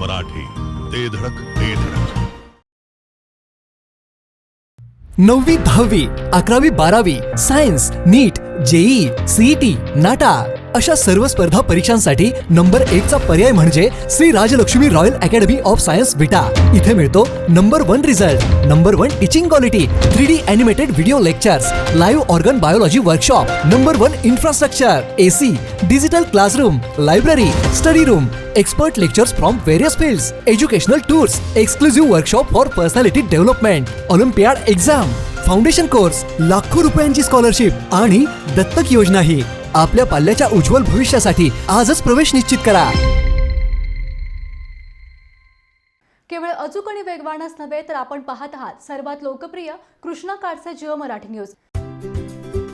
मराठी, ते धडक ते धडक. नववी, दहावी, अकरावी, बारावी, science, NEET, JEE, CET, NATA, अशा सर्व स्पर्धा परीक्षांसाठी नंबर एक चा पर्याय म्हणजे Shri Rajlakshmi royal academy of science, Vita. इथे मिळतो number one result, number one teaching quality, three D animated video lectures live organ biology workshop number one infrastructure AC digital classroom library study room expert lectures from various fields educational tours exclusive workshop for personality development olympiad exam foundation course लाखो रुपयांची scholarship आणि दत्तक योजनाही. आपल्या पाल्याच्या उज्ज्वल भविष्यासाठी आजच प्रवेश निश्चित करा. केवळ अचूक आणि वेगवानच नव्हे तर आपण पाहत आहात सर्वात लोकप्रिय कृष्णा काडचे जिओ मराठी न्यूज.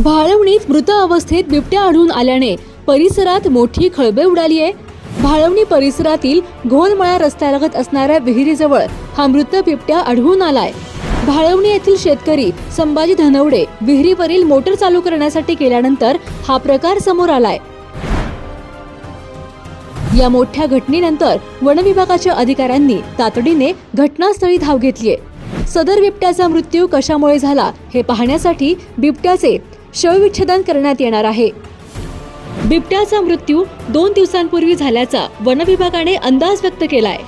भाळवणीत मृत अवस्थेत बिबट्या आढळून आल्याने परिसरात मोठी खळबळ उडाली आहे. भाळवणी परिसरातील घोलमळा रस्त्यालगत असणाऱ्या विहिरीजवळ हा मृत बिबट्या आढळून आलाय. भाळवणी येथील शेतकरी संभाजी धनवडे विहिरीवरील मोटर चालू करण्यासाठी केल्यानंतर हा प्रकार समोर आलाय. या मोठ्या घटनेनंतर वन विभागाच्या अधिकाऱ्यांनी तातडीने घटनास्थळी धाव घेतलीय. सदर बिबट्याचा मृत्यू कशामुळे झाला हे पाहण्यासाठी बिबट्याचे शवविच्छेदन करण्यात येणार आहे. बिबट्याचा मृत्यू दोन दिवसांपूर्वी झाल्याचा वनविभागाने अंदाज व्यक्त केलाय.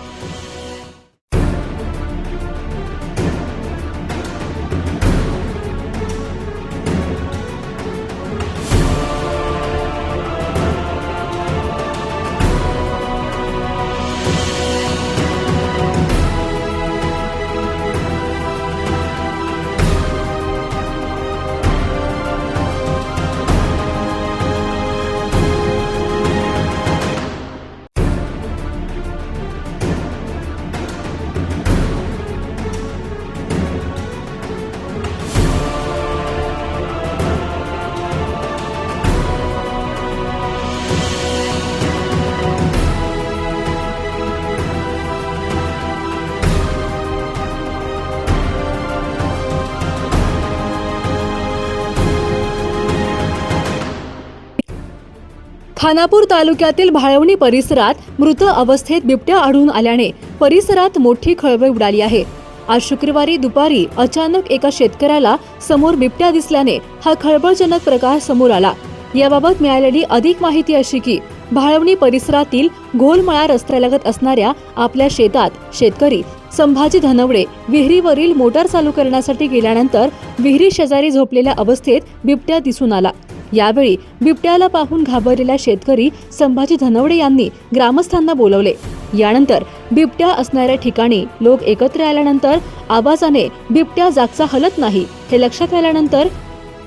खानापूर तालुक्यातील भाळवणी परिसरात मृत अवस्थेत बिबट्या आढळून आल्याने परिसरात मोठी खळबळ उडाली आहे. आज शुक्रवारी दुपारी अचानक एका शेतकऱ्याला समोर बिबट्या दिसल्याने हा खळबळजनक प्रकार समोर आला. याबाबत मिळालेली अधिक माहिती अशी की भाळवणी परिसरातील घोलमळा रस्त्यालगत असणाऱ्या आपल्या शेतात शेतकरी संभाजी धनवडे विहिरीवरील मोटार चालू करण्यासाठी गेल्यानंतर विहिरी शेजारी झोपलेल्या अवस्थेत बिबट्या दिसून आला. यावेळी बिबट्याला पाहून घाबरलेला शेतकरी संभाजी धनवडे यांनी ग्रामस्थांना बोलवले. यानंतर बिबट्या असणाऱ्या ठिकाणी लोक एकत्र आल्यानंतर आवाजाने बिबट्या जागचा हलत नाही. हे लक्षात आल्यानंतर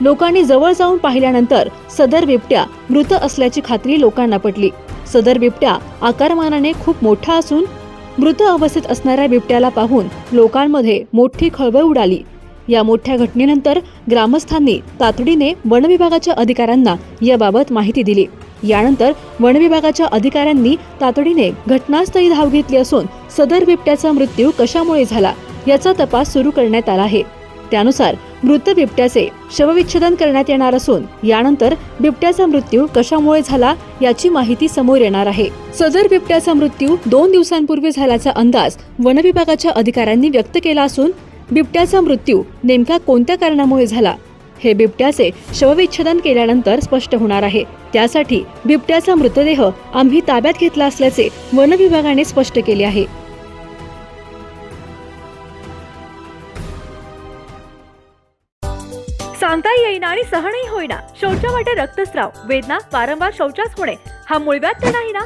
लोकांनी जवळ जाऊन पाहिल्यानंतर सदर बिबट्या मृत असल्याची खात्री लोकांना पटली. सदर बिबट्या आकारमानाने खूप मोठा असून मृत अवस्थेत असणाऱ्या बिबट्याला पाहून लोकांमध्ये मोठी खळबळ उडाली. या मोठ्या घटनेनंतर ग्रामस्थांनी तातडीने वन विभागाच्या अधिकाऱ्यांना याबाबत माहिती दिली. यानंतर वन विभागाच्या अधिकाऱ्यांनी तातडीने घटनास्थळी धाव घेतली असून सदर बिबट्याचा मृत्यू कशामुळे झाला याचा तपास सुरू करण्यात आला आहे. त्यानुसार मृत बिबट्याचे शवविच्छेदन करण्यात येणार असून यानंतर बिबट्याचा मृत्यू कशामुळे झाला याची माहिती समोर येणार आहे. सदर बिबट्याचा मृत्यू दोन दिवसांपूर्वी झाल्याचा अंदाज वनविभागाच्या अधिकाऱ्यांनी व्यक्त केला असून बिबट्याचा मृत्यू नेमका कोणत्या कारणामुळे झाला? हे बिबट्याचे शवविच्छेदन केल्यानंतर स्पष्ट होणार आहे. त्यासाठी बिबट्याचा मृतदेह आम्ही ताब्यात घेतला असल्याचे वन विभागाने स्पष्ट केले आहे. सांगता येईना आणि सहनही होईना. शौचा वाटे रक्तस्राव वेदना वारंवार शौचास होणे हा मुळव्यात तर नाही ना?